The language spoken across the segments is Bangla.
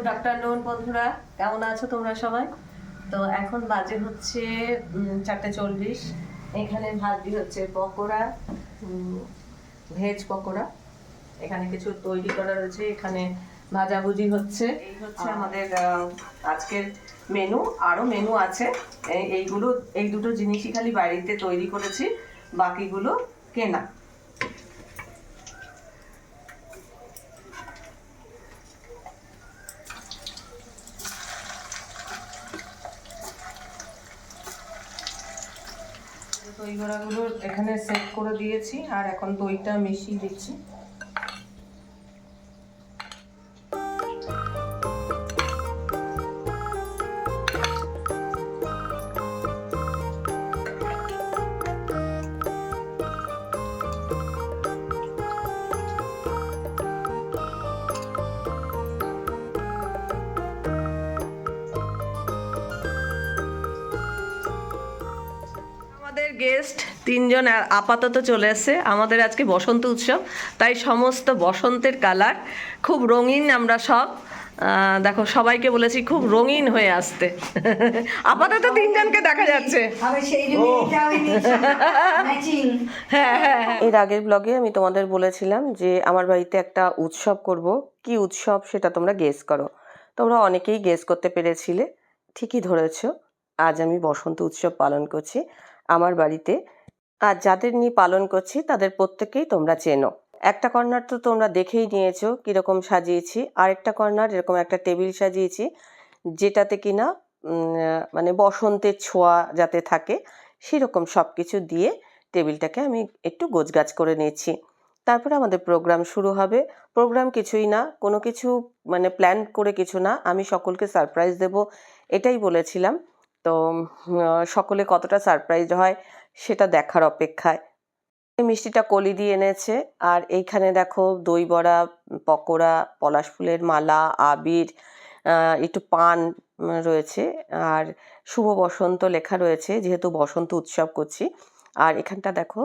গুড আফটারনুন বন্ধুরা কেমন আছো তোমরা সবাই? তো এখন বাজে হচ্ছে চারটে চল্লিশ। এখানে ভাজি হচ্ছে পকোড়া ভেজ পকোড়া। এখানে কিছু তৈরি করা রয়েছে এখানে ভাজাভুজি হচ্ছে। এই হচ্ছে আমাদের আজকের মেনু। আরও মেনু আছে। এইগুলো এই দুটো জিনিসই খালি বাড়িতে তৈরি করেছি বাকিগুলো কেনা। দই বড়াগুলো এখানে সেট করে দিয়েছি আর এখন দইটা মিশিয়ে দিচ্ছি। তিনজন আ- আপাতত চলে এসেছে আমাদের আজকে বসন্ত উৎসব। তাই সমস্ত বসন্তের কালার খুব রঙিন আমরা সব। আহ, দেখো সবাইকে বলেছি খুব রঙিন হয়ে আসতে। আপাতত তিনজনকে দেখা যাচ্ছে। ম্যাচিং হ্যাঁ হ্যাঁ এর আগের ব্লগে আমি তোমাদের বলেছিলাম যে আমার বাড়িতে একটা উৎসব করব। কি উৎসব সেটা তোমরা গেস করো। তোমরা অনেকেই গেস করতে পেরেছিলে। ঠিকই ধরেছো। আজ আমি বসন্ত উৎসব পালন করছি। আমার বাড়িতে আর যাদের নিয়ে পালন করছি, তাদের প্রত্যেকেই তোমরা চেনো। একটা কর্নার তো তোমরা দেখেই নিয়েছো, কীরকম সাজিয়েছি। আরেকটা কর্নার, এরকম একটা টেবিল সাজিয়েছি, যেটাতে কিনা মানে বসন্তের ছোঁয়া যাতে থাকে, সেরকম সব কিছু দিয়ে টেবিলটাকে আমি একটু গোছগাছ করে নিয়েছি। তারপরে আমাদের প্রোগ্রাম শুরু হবে। প্রোগ্রাম কিছুই না, কোনো কিছু মানে প্ল্যান করে কিছু না। আমি সকলকে সারপ্রাইজ দেব, এটাই বলেছিলাম। তো সকলে কতটা সারপ্রাইজ হয় সেটা দেখার অপেক্ষায়। মিষ্টিটা কলি দিয়ে এনেছে। আর এইখানে দেখো দই বড়া, পকোড়া, পলাশ ফুলের মালা, আবির একটু পান রয়েছে। আর শুভ বসন্ত লেখা রয়েছে, যেহেতু বসন্ত উৎসব করছি। আর এখানটা দেখো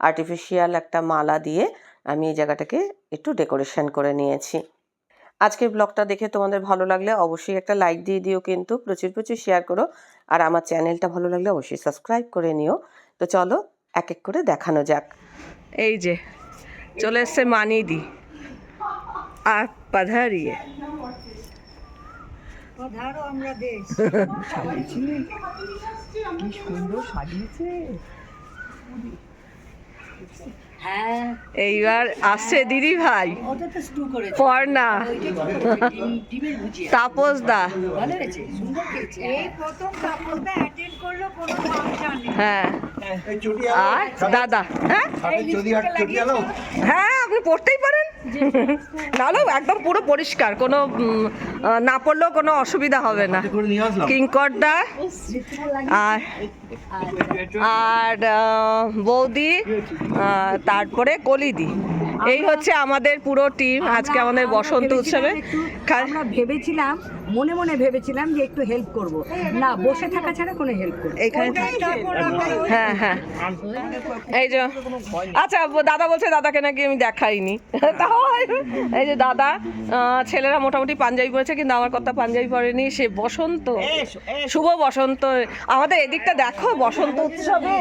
আর্টিফিশিয়াল একটা মালা দিয়ে আমি এই জায়গাটাকে একটু ডেকোরেশন করে নিয়েছি। আজকের ব্লগটা দেখে তোমাদের ভালো লাগলে অবশ্যই একটা লাইক দিয়ে দিও কিন্তু প্রচুর প্রচুর শেয়ার করো। আর আমার চ্যানেলটা ভালো লাগলে অবশ্যই সাবস্ক্রাইব করে নিও। তো চলো এক এক করে দেখানো যাক। এই যে চলে এসছে মানিদি আর পাধারিয়ে। ধরো আমরা দেশ। কি সুন্দর সাজিয়েছে। এইবার আসছে দিদি ভাই। ওটা তো পর্ণা তাপস দা। ভালো হয়েছে সুন্দর খেয়েছে এই প্রথম কাপড়টা অ্যাটেন্ড করল কোনো ফাংশনে হ্যাঁ আর দাদা হ্যাঁ হ্যাঁ আপনি পড়তেই পারেন। নাহলেও একদম পুরো পরিষ্কার কোনো না পড়লেও কোনো অসুবিধা হবে না। কিঙ্করদা আর আর বৌদি তারপরে কলিদি। এই হচ্ছে আমাদের পুরো টিম আজকে আমাদের বসন্ত উৎসবে। ভেবেছিলাম মনে মনে ভেবেছিলাম যে একটু হেল্প করব। না বসে থাকা ছাড়া কোনো হেল্প করব এখানে হ্যাঁ হ্যাঁ। এই যে আচ্ছা দাদা বলছে দাদাকে নাকি আমি দেখাইনি। তাও এই যে দাদা ছেলেরা মোটামুটি পাঞ্জাবি পরেছে কিন্তু আমার কথা পাঞ্জাবি পরেনি সে বসন্ত। শুভ বসন্ত। আমাদের এদিকটা দেখো বসন্ত উৎসবে।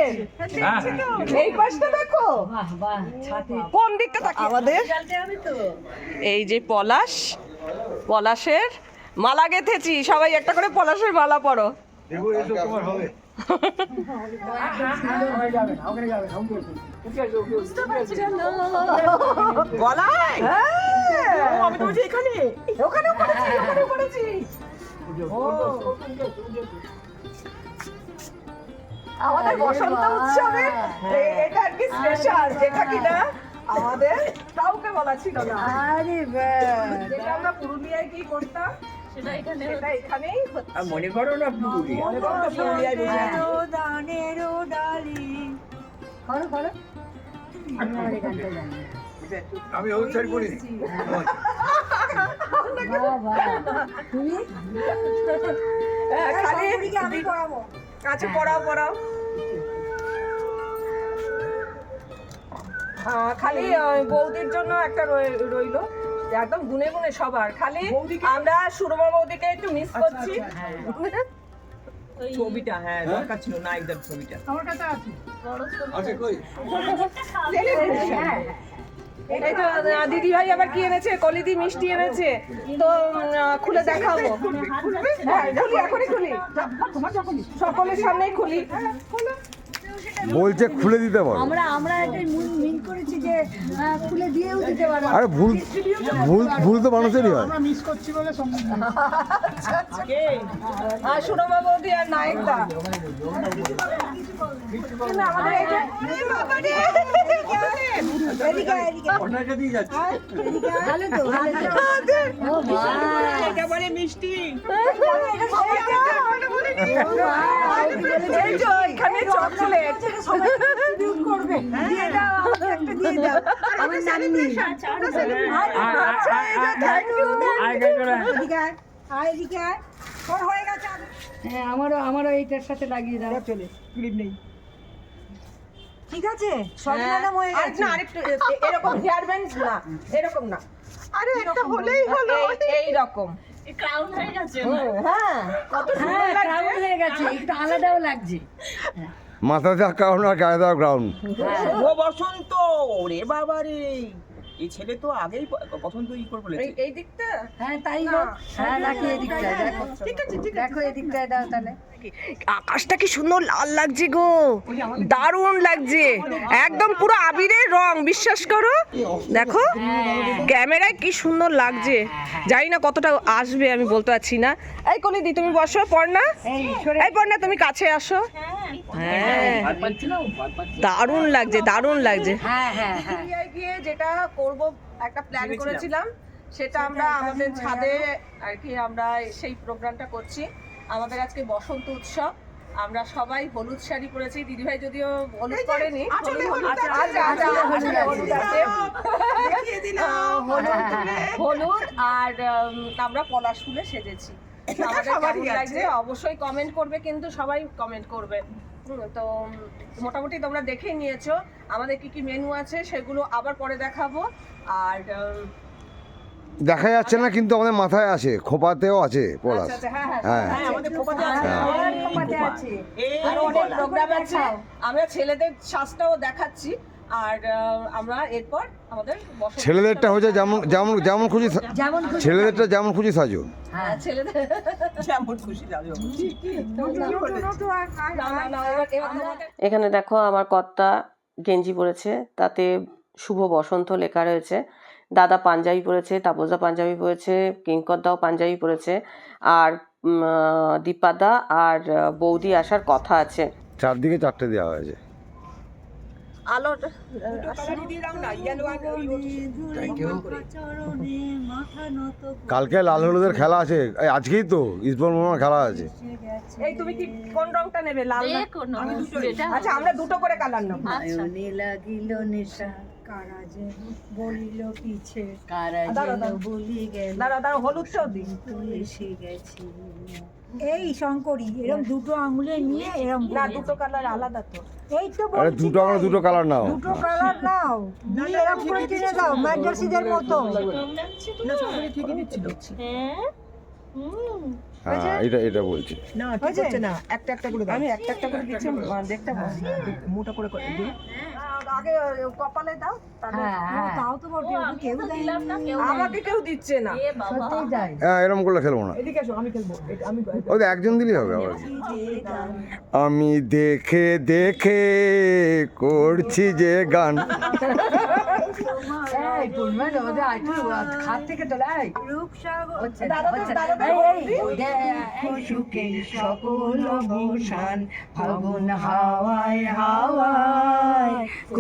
এই পাশটা দেখো। বাহ বাহ ছাতে। কোন দিকটা দেখো আমাদের এই যে পলাশ পলাশের মালা গেঁথেছি সবাই একটা করে পলাশের মালা পরো। গলায়? আমি তো এখানে। ওখানেও করেছি করেছি আমাদের বসন্ত উৎসবে এটা আর কি স্পেশাল যেটা কিনা আমাদের কাউকে বলা ছিল না। আরে যেটা আমরা পুরুলিয়ায় কি করতাম? মনে করো না করো। আমি হ্যাঁ, পড়াবো। কাছে পড়াও পড়াও। আহ, খালি বৌদির জন্য একটা রইল। একদম গুনে গুনে সবার। খালি আমরা সুরমা বৌদিকে একটু মিস করছি। ছবিটা হ্যাঁ দরকার ছিল নায়কদের ছবিটা। আছে। কই? এই তো দিদি ভাই আবার কি এনেছে? কলিদি মিষ্টি এনেছে। তো খুলে দেখাবো। হ্যাঁ খুলি এখনই খুলি। সকলের সামনেই খুলি। বলছে খুলে দিতে পারো। আমরা আমরা একটা মিন মিন করেছি যে খুলে দিয়েও দিতে পারো। আরে ভুল ভুল ভুল তো মানুষেরই হয়। আর সুরমা বৌদি আর নায়কদা কিন্তু আমাদের এই যে- এদিকে এদিকে অন্যটা দিয়ে যাচ্ছে। ভালো তো ভালো তো ও মা এটা বলে মিষ্টি এই যে এখানে চকলেট করবে দিয়ে দাও আমাকে একটা দিয়ে দাও আমার নাতনি আচ্ছা এই যে থ্যাংক ইউ এদিকে আয় আয় তোর হয়ে গেছে হ্যাঁ আমারও আমারও এইটার সাথে লাগিয়ে দাও চলে ক্লিপ নেই ঠিক আছে সব ম্যাডাম হয়ে গেছে না আরেকটু এ- এ- এরকম হেয়ার ব্যান্ড না এরকম না আরে একটা হলেই হলো এই রকম ক্রাউন হয়ে গেছে হ্যাঁ কত হ্যাঁ সুন্দর হয়ে গেছে একটু আলাদাও লাগছে মাথা দেওয়া গ্রাউন্ড আর গায়ে দেওয়া গ্রাউন্ড শুভ বসন্ত ওরে বাবা রে এই ছেলে তো আগেই ই করে বলেছে। এই এই দিকটা? হ্যাঁ তাই হোক। হ্যাঁ রাখি এদিকটায় দেখো। ঠিক আছে ঠিক দেখো এদিকটায় দাও তাহলে। আকাশটা কি সুন্দর লাল লাগছে গো। দারুণ লাগছে। একদম পুরো আবিরের রং বিশ্বাস করো। দেখো ক্যামেরায় কি সুন্দর লাগছে। জানি না কতটা আসবে আমি বলতে পারছি না। এই কলিদি তুমি বসো পড়না এই এই পড়না তুমি কাছে আসো। হ্যাঁ। দারুণ লাগছে দারুণ লাগছে। হ্যাঁ হ্যাঁ হ্যাঁ। গিয়ে যেটা করব একটা প্ল্যান করেছিলাম সেটা আমরা আমাদের ছাদে আর কি আমরা সেই প্রোগ্রামটা করছি। আমাদের আজকে বসন্ত উৎসব আমরা সবাই হলুদ শাড়ি পরেছি। দিদিভাই যদিও হলুদ পরেনি হলুদ- আর আমরা পলাশ ফুলে সেজেছি। আমাদের কেমন লাগছে? অবশ্যই কমেন্ট করবে কিন্তু সবাই কমেন্ট করবে। তো মোটামুটি তোমরা দেখেই নিয়েছো। আমাদের কি কি মেনু আছে সেগুলো আবার পরে দেখাবো। আর দেখা যাচ্ছে না কিন্তু আমাদের মাথায় আছে। খোপাতেও আছে পলাশ। আচ্ছা আচ্ছা হ্যাঁ আমাদের খোপাতে আছে। আছে। এই অনেক প্রোগ্রাম আছে। আমরা ছেলেদের শ্বাসটাও দেখাচ্ছি। আর আমরা এরপর আমাদের ছেলেদেরটা হচ্ছে যেমন যেমন যেমন খুশি যেমন খুশি ছেলেদেরটা যেমন খুশি সাজো। হ্যাঁ, ছেলেদের যেমন খুশি এখানে দেখো আমার কর্তা গেঞ্জি পরেছে তাতে শুভ বসন্ত লেখা রয়েছে। দাদা পাঞ্জাবি পরেছে তাপসদা পাঞ্জাবি পরেছে কিঙ্করদাও পাঞ্জাবি পরেছে। আর দীপাদা আর বৌদি আসার কথা আছে। চারদিকে চারটে দেওয়া হয়েছে। আলো থ্যাংক ইউ কালকে লাল হলুদের খেলা আছে। আজকেই তো ইসবল মোহাম্মদ খেলা আছে। এই তুমি কি কোন রংটা নেবে লাল আচ্ছা আমরা দুটো করে কালার নেব লাগিল নেশা কারা যে বলিল পিছে। কারা দাঁড়াও। বলি গেল দাঁড়া দাঁড়া হলুদটাও দিই। তুই এসে গেছি। এই শঙ্করী এরকম দুটো আঙুলে নিয়ে এরকম না দুটো কালার আলাদা তো। এই তো আরে দুটো দুটো কালার নাও। দুটো কালার নাও। এরকম করে কিনে দাও মতো। হ্যাঁ? এটা এটা বলছি। না ঠিক হচ্ছে না। একটা একটা করে আমি একটা একটা করে দিচ্ছি দেখতে মোটা করে করে। দিও আগে কপালে দাও তাহলে হ্যাঁ হ্যাঁ তাও তো বটে ওকে কেউ আমাকে কেউ দিচ্ছে না হ্যাঁ এরকম করলে খেলব না এদিকে এসো আমি খেলব আমি ওই একজন দিলেই হবে আবার আমি দেখে দেখে করছি যে গান সকল ফাগুন হাওয়ায় হাওয়ায়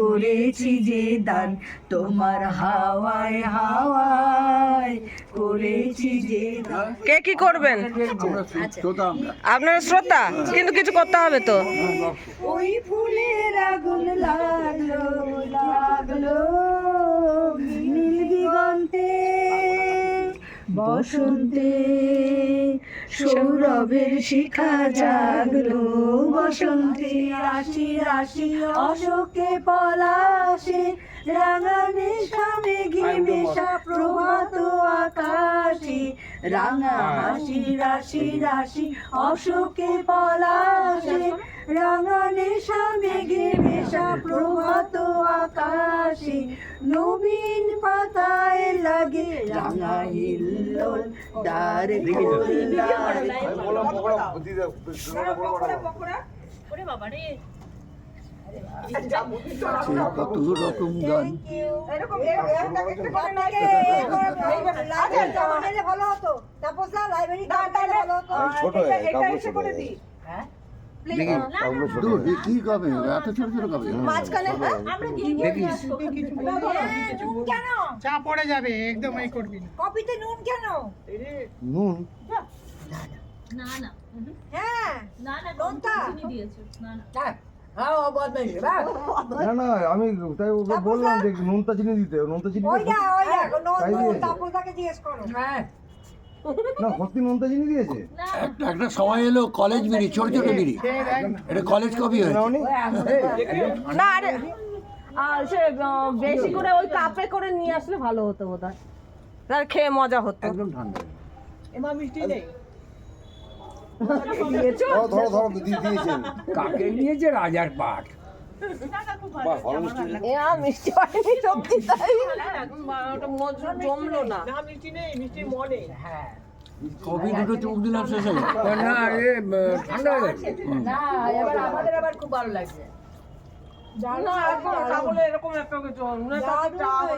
করেছি যে দান তোমার হাওয়ায় হাওয়ায় করেছি যে দান। কে কি করবেন? আমরা আপনার শ্রোতা কিন্তু কিছু করতে হবে তো। ওই ফুলের আগুন লাগল লাগল নীল দিগন্তে। বসন্তে সৌরভের শিখা জাগলো বসন্তে। রাশি রাশি অশোকে পলাশে রাঙানে সামে মেশা প্রভাত আকাশে। রাঙা হাসি রাশি রাশি অশোকে পলাশে। রাঙা নেশা মেঘে মেশা প্রভাত আকাশে। নবীন পাতায় লাগে রাঙা হিল্লোল দ্বার খোলা কত রকম গান কি কবে এত ছোট ছোট কবে হ্যাঁ চা পড়ে যাবে একদম এই করবি না কপিতে নুন কেন নুন না না হ্যাঁ না না কোনটা? চিনি দিয়েছ না না না না আমি তাই ওকে বললাম যে নুনটা চিনি দিতে নুনটা চিনি না সত্যি নুনটা চিনি দিয়েছে? একটা একটা সময় এলো কলেজ বিড়ি ছোট ছোট বিড়ি। এটা কলেজ কবি হয়েছে। না আরে আর সে বেশি করে ওই কাপে করে নিয়ে আসলে ভালো হতো বোধ হয় তার খেয়ে মজা হতো। একদম ঠান্ডা। এমা মিষ্টি নেই। ধরো ধরো ধরো দিয়ে দিয়েছেন। কাকে নিয়েছে? রাজার পাট না মনে। কবি দুটো চুপ দিলাম শেষ হলো না এ ঠান্ডা হয়ে গেছে। হুম। বলে এরকম একটা কিছু নুনের চা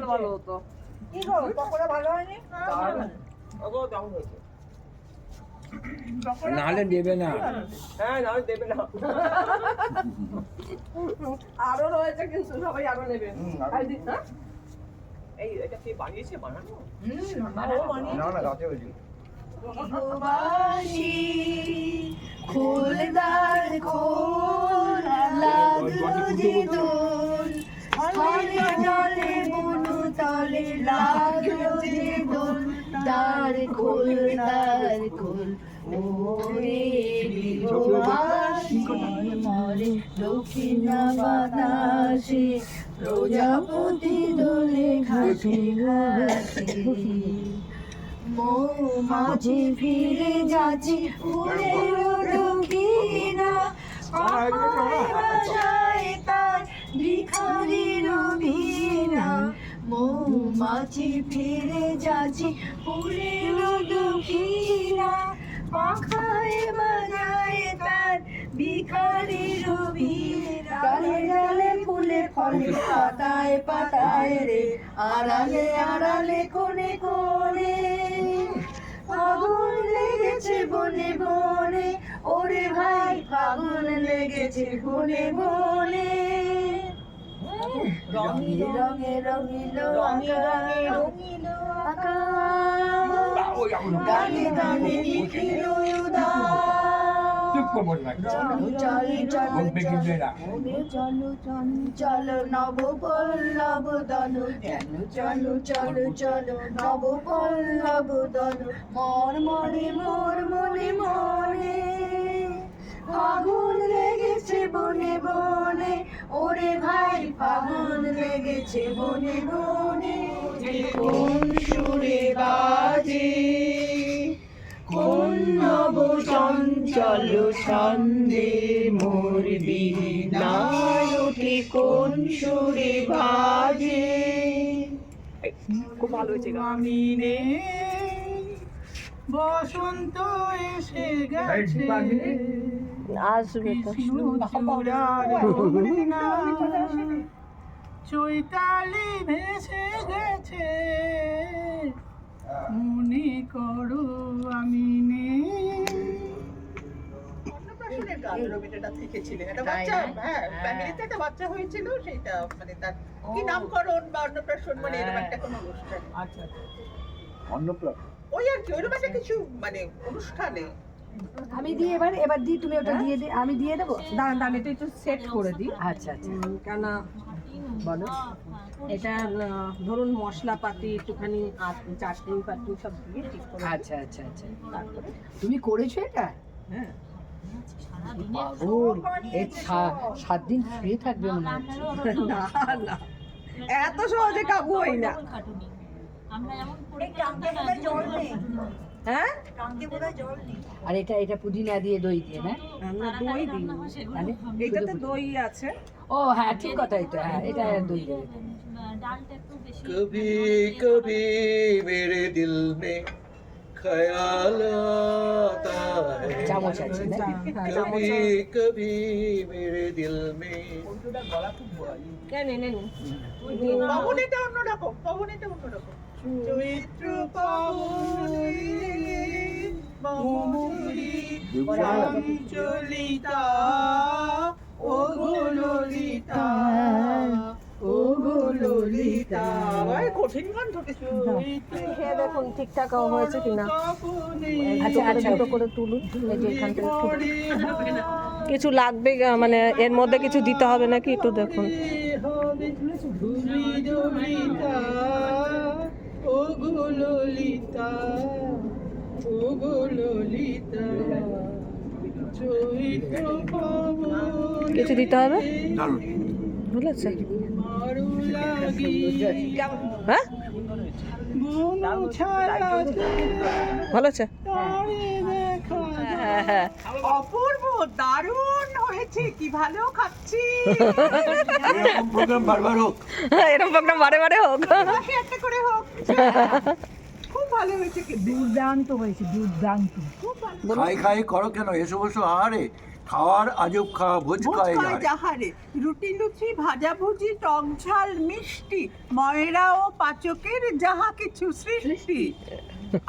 ভালো হতো। কি গো পকোড়া ভালো হয়নি? ওগো দারুণ হয়েছে। নাহলে দেবে না। হ্যাঁ না দেবে না। আরও রয়েছে কিন্তু সবাই আরও হ্যাঁ? এই এটা কে বানিয়েছে বানানো? না না হয়েছে। খোলদার খোল লাগল যে দোল হলে জলে বনু তলে লাগল দোল। দ্বার খোল দ্বার খোল ওরে বিরবাসী মরে দক্ষিণ বাতাসে প্রজাপতি দোলে ঘাসে মৌমাছি ফিরে যাচ্ছে উড়ে দক্ষিণা পাখায় বাজায় তার ভিখারির ভিনা মৌমাছি ফিরে যাচ্ছে উড়ে দক্ষিণা পাখায় বাজায় তার ভিনা ডালে ডালে ফুলে ফলে, পাতায় পাতায় রে, আড়ালে আড়ালে কোণে কোণে। ফাগুন লেগেছে বনে বনে, ওরে ভাই, ফাগুন লেগেছে বনে বনে। রঙে রঙে রঙিল রঙিল আকাশ গানে গানে লিখিল চুপ চল চল চলো চলো নব পল্লব দনু কেন চলো চলো চলো নব পল্লব দনু মর মরে মোর মনে মনে ফাগুন লেগেছে বনে বনে ওরে ভাই ফাগুন লেগেছে বনে বনে। কোন সুরে বাজে কোন নব চঞ্চল ছন্দে মোর বিনায় ওঠে কোন সুরে বাজে। খুব ভালো হয়েছে আমি বসন্ত এসে গেছে। আসবে চৈতালি ভেসে গেছে মনে করো আমি নেই রবীন্দ্রনাথ লিখেছিলেন একটা বাচ্চা হ্যাঁ ফ্যামিলিতে একটা বাচ্চা হয়েছিল সেটা মানে তার কি নামকরণ বা অন্নপ্রাশন মানে এরকম একটা কোনো অনুষ্ঠান আচ্ছা অন্নপ্রাশন ওই আর কি ওইরকম একটা কিছু মানে অনুষ্ঠানে আমি দিয়ে এবার এবার দি তুমি ওটা দিয়ে দে আমি দিয়ে দেবো? দাঁড়ান দাঁড়ান এটা একটু সেট করে দিই। আচ্ছা আচ্ছা। কেননা বলো। এটা ধরুন মশলাপাতি একটুখানি আ- চাটনি পাটি সব দিয়ে ঠিক করে আচ্ছা আচ্ছা আচ্ছা। তারপরে? তুমি করেছ এটা? হ্যাঁ। পাগল সা- সাত দিন শুয়ে থাকবে মনে হচ্ছে। না না এত সহজে কাবু হই না। আমরা যেমন করে জল হ্যাঁ? আর এটা এটা পুদিনা দিয়ে দই দিয়ে না? দই দিই এটা তো দই আছে। ও হ্যাঁ ঠিক কথা তো হ্যাঁ এটা দই দিয়ে। কবি কবি মেরে দিল মে। ख्याल आता है চামচ আছে না कभी कभी मेरे दिल में নেন নেন পবনেটা অন্যরকম পবনেটা অন্যরকম চৈত্র পাবনে মহুরি চঞ্চলিতা ও গোললিতা ও কঠিন গান ঢুকেছে খেয়ে দেখুন ঠিকঠাক হয়েছে কিনা। আচ্ছা আচ্ছা। দুটো করে তুলুন। এই এখান থেকে কিছু লাগবে মানে এর মধ্যে কিছু দিতে হবে নাকি একটু দেখুন। ও গোললিতা গোললিতা চৈত্র কিছু দিতে হবে? আরও লাগি হ্যাঁ? ভালো আছে? হ্যাঁ হ্যাঁ। অপূর্ব দারুণ হয়েছে। কি ভালো খাচ্ছি। এরকম প্রোগ্রাম বারবার হোক। এরকম প্রোগ্রাম বারে বারে হোক। মাসে একটা করে হোক। খুব ভালো হয়েছে। দুর্দান্ত হয়েছে দুর্দান্ত। খাই খাই করো কেন? এসো বসো। আহারে। খাওয়ার আজব খাওয়া ভোজ খায় খায় যাহারে রুটি লুচি ভাজা ভুজি টক ঝাল মিষ্টি ময়রা ও পাচকের যাহা কিছু সৃষ্টি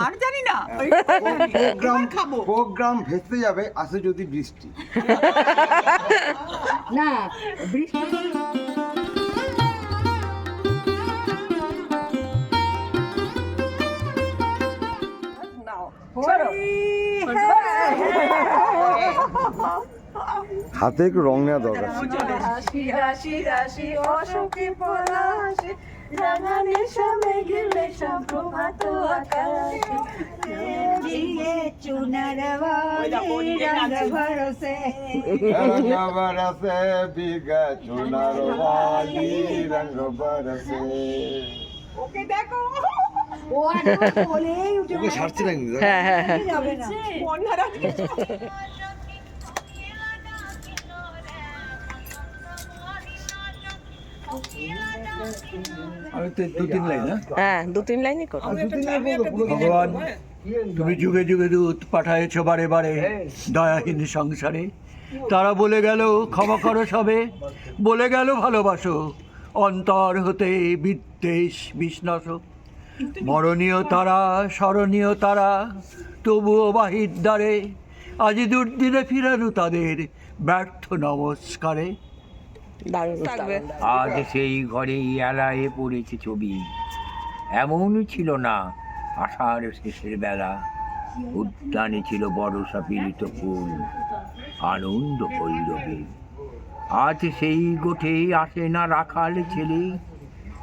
আর জানি না ওই এবার খাব প্রোগ্রাম ভেস্তে যাবে আসে যদি বৃষ্টি না বৃষ্টি হাতে একটু রং নেওয়া দরকার ছাড়ছি না হ্যাঁ হ্যাঁ হ্যাঁ। আমি তো দু তিন লাইন হ্যাঁ? হ্যাঁ দু তিন লাইনই করো। ভগবান তুমি যুগে যুগে দূত পাঠায়েছ বারে বারে দয়াহীন সংসারে। তারা বলে গেল ক্ষমা করো সবে। বলে গেল ভালোবাসো। অন্তর হতে বিদ্বেষ বিষ্ণস। মরণীয় তারা স্মরণীয় তারা তবুও বাহির দ্বারে। আজি দুর্দিনে ফিরানো তাদের ব্যর্থ নমস্কারে। থাকবে। আজ সেই ঘরেই এলায়ে পড়েছে ছবি। এমন ছিল না আষাঢ় শেষের বেলা। উদ্যানে ছিল বড়সা পীড়িত ফুল আনন্দ ভৈরবী আজ সেই গোঠেই আসে না রাখাল ছেলে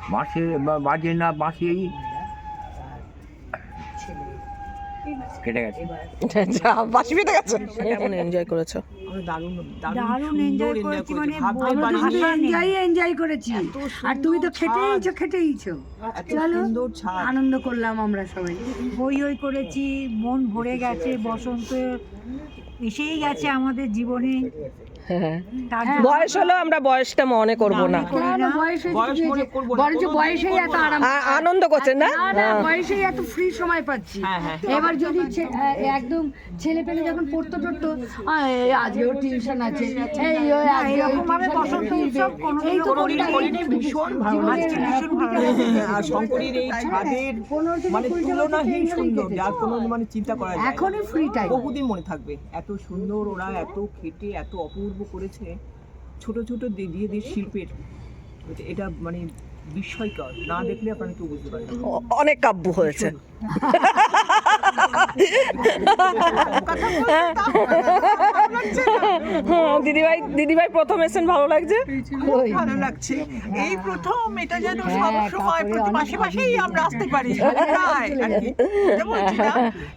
মাসে বাজে না বাঁশি। কেটে গেছে। যা বাসি পেতে গেছে? কেমন এনজয় করেছ? দারুণ এনজয় করেছি মানে এনজয় এনজয় করেছি। আর তুমি তো খেটেইছো খেটেইছো চলো আনন্দ করলাম আমরা সবাই। হই হই করেছি মন ভরে গেছে বসন্ত এসেই গেছে আমাদের জীবনে। বয়স হলো আমরা বয়সটা মনে করব না বয়সে আনন্দ করছেন না? না না বয়সেই এত ফ্রি সময় পাচ্ছি। এবার যদি একদম ছেলে পেলে যখন পড়তো টড়তো এই আজকেও টিউশন আছে। এই এরকম ভাবে বসন্ত উৎসব এই তো ভীষণ ভালো। লাগছে, ভীষণ ভালো। লাগছে। আর শঙ্করীর এই ছাদের মানে তুলনাহীন সুন্দর যার কোনো মানে চিন্তা করা যায় না। এখনই ফ্রি টাইম বহুদিন মনে থাকবে এত সুন্দর ওরা এত খেটে এত অপূর্ব। করেছে ছোট ছোট দিয়ে শিল্পের। এটা- এটা মানে বিস্ময়কর না দেখলে আপনারা কেউ বুঝতে পারবেন অনেক কাব্য হয়েছে। দিদিভাই দিদিভাই প্রথম এসেছেন ভালো লাগছে? খুব ভালো লাগছে। এই প্রথম এটা যেন সব সময় প্রতি মাসে মাসেই আমরা আসতে পারি। না,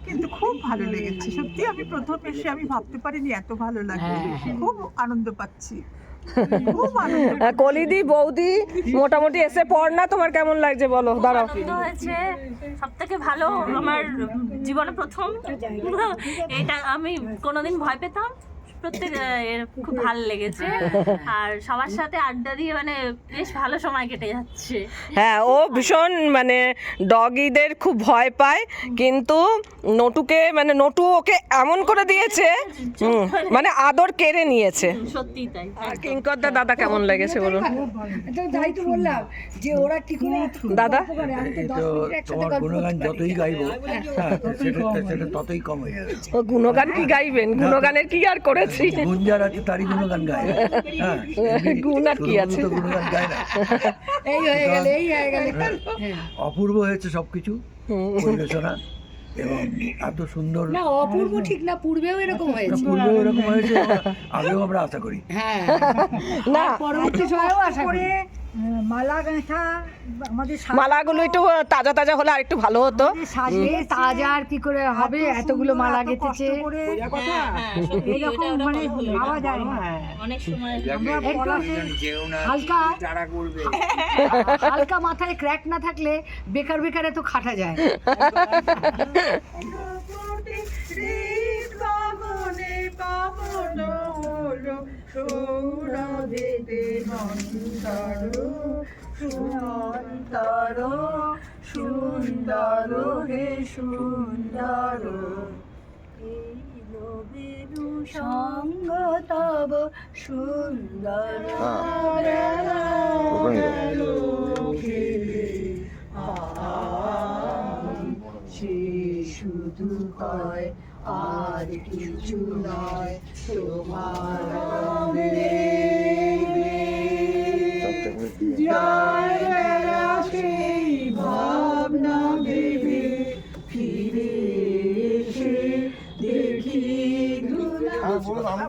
কিন্তু খুব ভালো লেগেছে। সত্যি আমি প্রথম এসে আমি ভাবতে পারিনি এত ভালো লাগবে। খুব আনন্দ পাচ্ছি। কলিদি, বৌদি, মোটামুটি এসে পড় না, তোমার কেমন লাগছে বলো, দাঁড়াও। হয়েছে। সব থেকে ভালো আমার জীবনে প্রথম। এটা আমি কোনোদিন ভয় পেতাম। প্রত্যেক খুব ভালো লেগেছে। আর সবার সাথে আড্ডা দিয়ে মানে বেশ ভালো সময় কেটে যাচ্ছে। হ্যাঁ ও ভীষণ মানে ডগিদের খুব ভয় পায় কিন্তু নটুকে মানে নটু ওকে এমন করে দিয়েছে মানে আদর কেড়ে নিয়েছে। সত্যি তাই। আর কিঙ্করদা দাদা কেমন লেগেছে বলুন? তাই তো বললাম যে ওরা কি করে দাদা? করে? তোমার গুণগান যতই গাইবো হ্যাঁ সেটা সেটা ততই কম হয়ে যাবে। ও গুণগান কি গাইবেন? গুণগানের কি আর গুণ যার আছে তারই গুণগান গায়। হ্যাঁ গুণ আর কি আছে? গুণগান গায় না। এই হয়ে গেল এই হয়ে গেল। অপূর্ব হয়েছে সবকিছু পরিবেশনা এবং এত সুন্দর। না অপূর্ব ঠিক না পূর্বেও এরকম হয়েছে। পূর্বেও এরকম হয়েছে আগেও আমরা আশা করি। হ্যাঁ। না পরবর্তী সময়ও আশা করি। আহ, মালা গাঁথা আমাদের মালাগুলো একটু তাজা তাজা হলে আর একটু ভালো হতো। সাজিয়ে তাজা আর কি করে হবে এতগুলো মালা গেঁথেছে। হ্যাঁ হ্যাঁ এরকম মানে ভাবা যায় না। অনেক সময় আমরা একটু পলাশে হালকা হালকা মাথায় ক্র্যাক না থাকলে বেকার বেকার এত খাটা যায়। পাবনে পাবন সৌরভেতে মন্তর সুন্দর সুন্দর হে সুন্দর। সঙ্গ তব সুন্দর শুধু হয় আর কিছু নয় তোমার জয় বেলা সেই ভাবনা ভেবে ফিরে এসে দেখি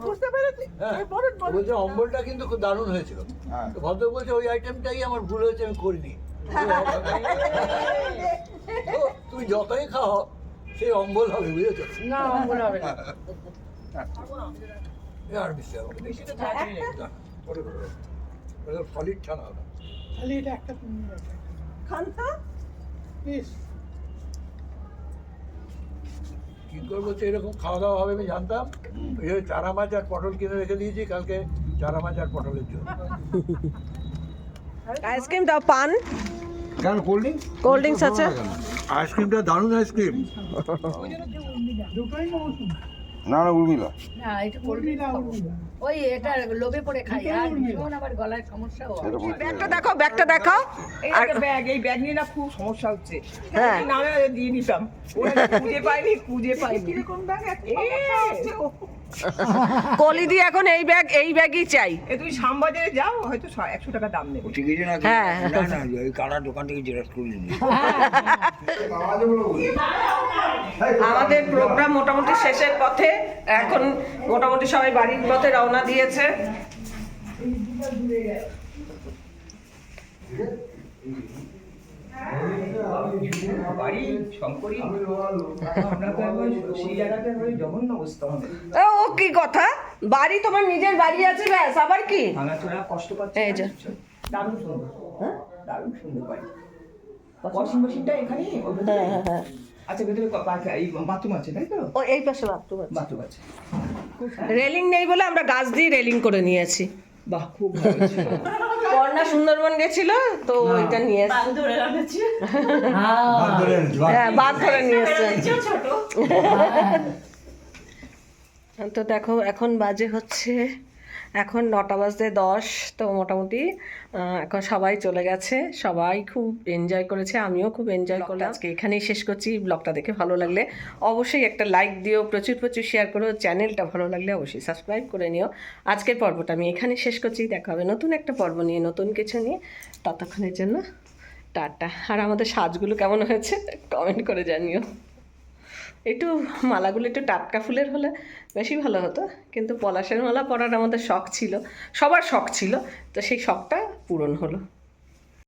বুঝতে পেরেছি বলুন বলুন বলছে অম্বলটা কিন্তু খুব দারুণ হয়েছিল। তো ভদ্র বলছে ওই আইটেমটাই আমার ভুল হয়েছে আমি করিনি। তো তুমি যতই খাও সেই অম্বল হবে বুঝেছ? না অম্বল হবে না। আর মিশতে হবে। ওটা করো। ওটা ছানা হবে। খান্তা? কি করব বলছে এরকম খাওয়া দাওয়া হবে আমি জানতাম। জন্য চারা মাছ আর পটল কিনে রেখে দিয়েছি কালকে চারা মাছ আর পটলের জন্য। আইসক্রিম দাও পান। কেন কোল্ড ড্রিঙ্ক কোল্ড ড্রিঙ্কস আছে। আইসক্রিমটা দারুণ আইসক্রিম না না উর্মিলা। না এটা না ওই এটা লোভে পড়ে খাই আর আবার গলায় সমস্যা হয়। ব্যাগটা দেখাও ব্যাগটা দেখাও এই ব্যাগ এই ব্যাগ নিয়ে না খুব সমস্যা হচ্ছে। হ্যাঁ। না আমি দিয়ে নিতাম। খুঁজে পাইনি খুঁজে পাইনি। কীরকম ব্যাগ? এত এ, কলিদি এখন এই ব্যাগ এই ব্যাগই চাই। এ তুমি শ্যামবাজারে যাও হয়তো একশো টাকা দাম নেবে। ঠিক আছে না হ্যাঁ। না না ওই কালার দোকান থেকে জেরক্স করে নিন আমাদের প্রোগ্রাম মোটামুটি শেষের পথে এখন মোটামুটি সবাই বাড়ির পথে রওনা দিয়েছে। ও ও কি কথা? বাড়ি তোমার নিজের বাড়ি আছে ব্যাস আবার কি? কষ্ট পাচ্ছে এই যে। দারুণ সুন্দর। হ্যাঁ? দারুণ সুন্দর বাড়ি। ওয়াশিং মেশিনটা এখানেই? হ্যাঁ হ্যাঁ হ্যাঁ। আচ্ছা ভেতরে এই বাথরুম আছে তাই তো? ও এই পাশে বাথরুম আছে। বাথরুম আছে। রেলিং নেই বলে আমরা গাছ দিয়ে রেলিং করে নিয়েছি। বাহ খুব ভালো পর্ণা সুন্দরবন গেছিল তো ওইটা নিয়ে এসেছি। হ্যাঁ। বাদ করে নিয়ে এসছে। তো দেখো এখন বাজে হচ্ছে এখন নটা বাজতে দশ তো মোটামুটি এখন সবাই চলে গেছে। সবাই খুব এনজয় করেছে আমিও খুব এনজয় করলাম। আজকে এখানেই শেষ করছি। ব্লগটা দেখে ভালো লাগলে অবশ্যই একটা লাইক দিও প্রচুর প্রচুর শেয়ার করো। চ্যানেলটা ভালো লাগলে অবশ্যই সাবস্ক্রাইব করে নিও। আজকের পর্বটা আমি এখানেই শেষ করছি। দেখা হবে নতুন একটা পর্ব নিয়ে নতুন কিছু নিয়ে। ততক্ষণের জন্য টাটা। আর আমাদের সাজগুলো কেমন হয়েছে কমেন্ট করে জানিও। একটু মালাগুলো একটু টাটকা ফুলের হলে বেশি ভালো হতো। কিন্তু পলাশের মালা পরার আমাদের শখ ছিল, সবার শখ ছিল, তো সেই শখটা পূরণ হলো।